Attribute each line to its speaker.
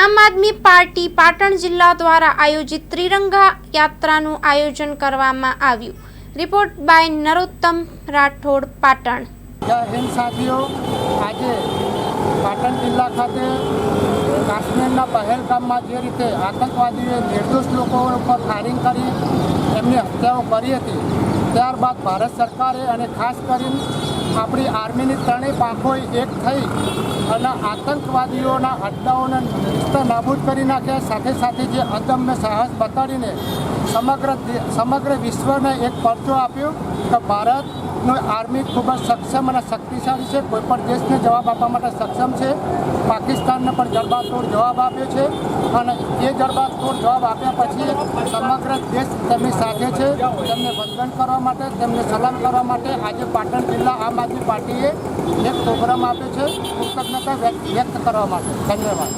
Speaker 1: આમ આદમી પાર્ટી પાટણ જિલ્લા દ્વારા આયોજિત ત્રિરંગા યાત્રાનું આયોજન કરવામાં આવ્યું. Report by Narottam Rathod, Patan.
Speaker 2: જય હિન્દ સાથીઓ. આજે પાટણ જિલ્લા ખાતે કાશ્મીરના પહેલગામમાં જે રીતે આતંકવાદીઓએ નિર્દોષ લોકો ઉપર ફાયરિંગ કરી, એમની હત્યાઓ કરી હતી, ત્યારબાદ ભારત સરકારે અને ખાસ કરીને આપણી આર્મીની ત્રણેય પાંખોએ એક થઈ અને આતંકવાદીઓના અડ્ડાઓને તો નાબૂદ કરી નાખ્યા. સાથે સાથે જે અદમ્ય સાહસ બતાડીને સમગ્ર સમગ્ર વિશ્વને એક પરચો આપ્યો કે ભારતનું આર્મી ખૂબ જ સક્ષમ અને શક્તિશાળી છે. કોઈ પણ દેશને જવાબ આપવા માટે સક્ષમ છે. પાકિસ્તાનને પણ જડબાતોડ જવાબ આપ્યો છે. અને એ જડબાતોડ જવાબ આપ્યા પછી સમગ્ર દેશ તેમની સાથે છે. તેમને વંદન કરવા માટે, તેમને સલામ કરવા માટે આજે પાટણ જિલ્લા આમ આદમી પાર્ટીએ એક પ્રોગ્રામ આપ્યો છે. કૃતજ્ઞતા વ્યક્ત કરવા માટે. ધન્યવાદ.